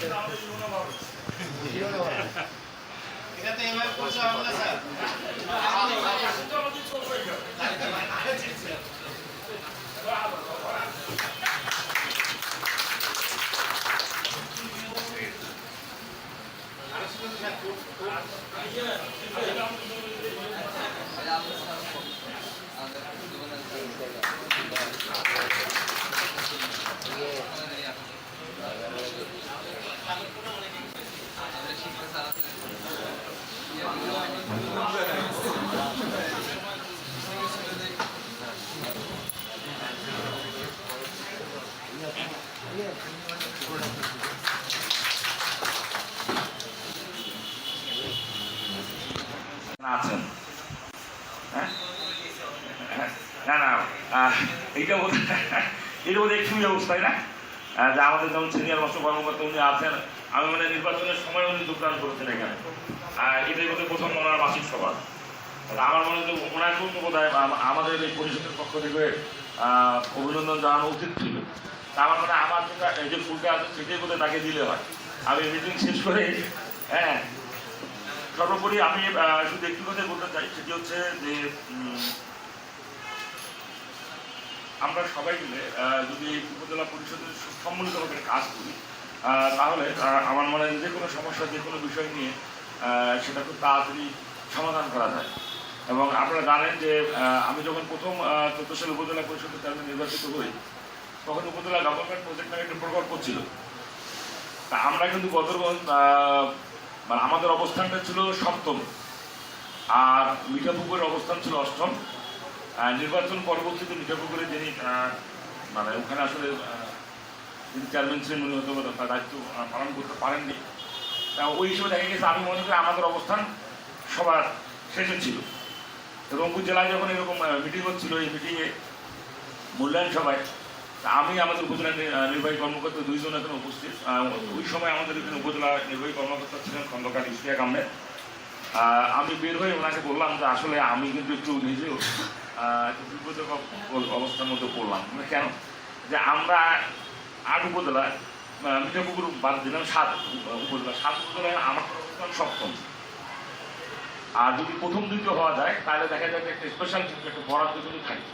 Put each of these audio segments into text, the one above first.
এটা তো এভাবে পৌঁছে হবে না স্যার হ্যাঁ? এটা বোধ একটু অবস্থা না? যে আমাদের যেমন সিনিয়র আছেন, আমি মানে নির্বাচনের সময় উনি যোগদান আর এটাই বোধ প্রথম ওনার মাসিক সভা। আমার মনে হয় ওনার বোধ হয় আমাদের এই পরিষদের পক্ষ থেকে অভিনন্দন জানানো উচিত ছিল। তা আমার মনে আমার যেটা যে ফুলটা আছে সেটাই হয় তাকে দিলে হয়। আমি মিটিং শেষ করে হ্যাঁ সর্বোপরি আমি শুধু একটু কথা বলতে চাই, সেটি হচ্ছে যে আমরা সবাই মিলে যদি উপজেলা পরিষদের সম্মিলিতভাবে কাজ করি তাহলে আমার মনে হয় যে কোনো সমস্যা, যে কোনো বিষয় নিয়ে সেটা খুব তাড়াতাড়ি সমাধান করা যায়। এবং আপনারা জানেন যে আমি যখন প্রথম সালে উপজেলা পরিষদের চেয়ারম্যান নির্বাচিত হই, তখন উপজেলা গভর্নমেন্ট প্রজেক্ট নামে একটা প্রকল্প ছিল। তা আমরা কিন্তু গতরগঞ্জ মানে আমাদের অবস্থানটা ছিল সপ্তম আর মিঠাপুকুরের অবস্থান ছিল অষ্টম। নির্বাচন পরবর্তীতে মিঠাপুকুরে যিনি মানে ওখানে আসলে যিনি চেয়ারম্যান ছিলেন, উনি হয়তো তার দায়িত্ব পালন করতে পারেননি। তা ওই হিসেবে দেখা গেছে, আমি মনে করি আমাদের অবস্থান সবার শেষে ছিল। রংপুর জেলায় যখন এরকম মিটিং হচ্ছিল এই মিটিংয়ে মূল্যায়ন সভায় আমি আমাদের উপজেলা নির্বাহী কর্মকর্তা দুইজন এখানে উপস্থিত। ওই সময় আমাদের এখানে উপজেলা নির্বাহী কর্মকর্তা ছিলেন খন্দকার ইশতিয়াক আহমেদ। আমি বের হয়ে ওনাকে বললাম যে আসলে আমি কিন্তু একটু নিজেও অব- অবস্থার মধ্যে পড়লাম। মানে কেন? যে আমরা আট উপজেলা আহ, মিঠাপুকুর বাদ দিলাম সাত উপজেলা। সাত উপজেলায় আমার সপ্তম। আর যদি প্রথম দ্বিতীয় হওয়া যায়, তাহলে দেখা যায় যে একটা স্পেশাল কিছু, একটা বরাদ্দ কিন্তু থাকে।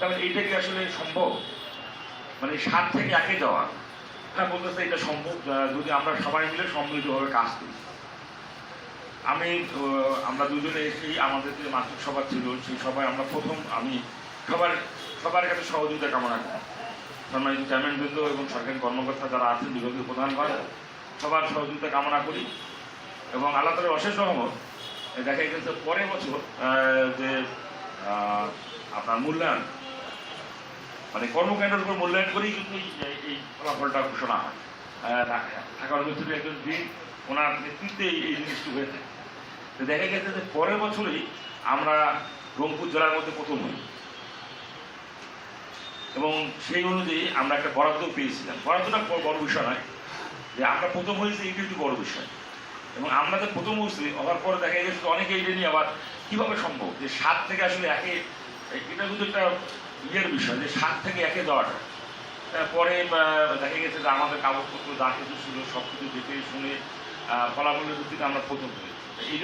তাহলে এইটা কি আসলে সম্ভব? মানে সাত থেকে একে যাওয়া। হ্যাঁ বলতেছে এটা সম্ভব যদি আমরা সবাই মিলে সম্মিলিতভাবে কাজ করি। আমি আমরা দুজনে এসেই, আমাদের যে মাসিক সভা ছিল, সেই সভায় আমরা প্রথম, আমি সবার সবার কাছে সহযোগিতা কামনা করি। সম্মানিত চেয়ারম্যান বৃন্দ এবং সরকারি কর্মকর্তা যারা আছেন, বিভাগীয় প্রধানগণ সবার সহযোগিতা কামনা করি। এবং আল্লাহ অশেষ রহমত দেখা গেছে পরের বছর যে আপনার মূল্যায়ন মানে কর্মকাণ্ডের উপর মূল্যায়ন করেই কিন্তু এই- ফলাফলটা ঘোষণা হয়। ঢাকা- ইউনিভার্সিটির একজন দিন ওনার নেতৃত্বে এই জিনিসটি হয়েছে তো দেখা গেছে যে পরের বছরই আমরা রংপুর জেলার মধ্যে প্রথম হই। এবং সেই অনুযায়ী আমরা একটা বরাদ্দ পেয়েছিলাম। বরাদ্দটা বড় বিষয় নয়, যে আমরা প্রথম হয়েছি এইটা একটু বড় বিষয়। এবং আমরা তো প্রথম মুসলিম হওয়ার পরে দেখা গেছে অনেকে এটা নিয়ে আবার কীভাবে সম্ভব? যে সাত থেকে আসলে একে, এটা কিন্তু একটা ইয়ের বিষয়, যে সাত থেকে একে দেওয়াটা। তারপরে দেখা গেছে যে আমাদের কাগজপত্র যা কিছু ছিল সব কিছু দেখে শুনে ফলাফলের ভিত্তিতে আমরা প্রথম এই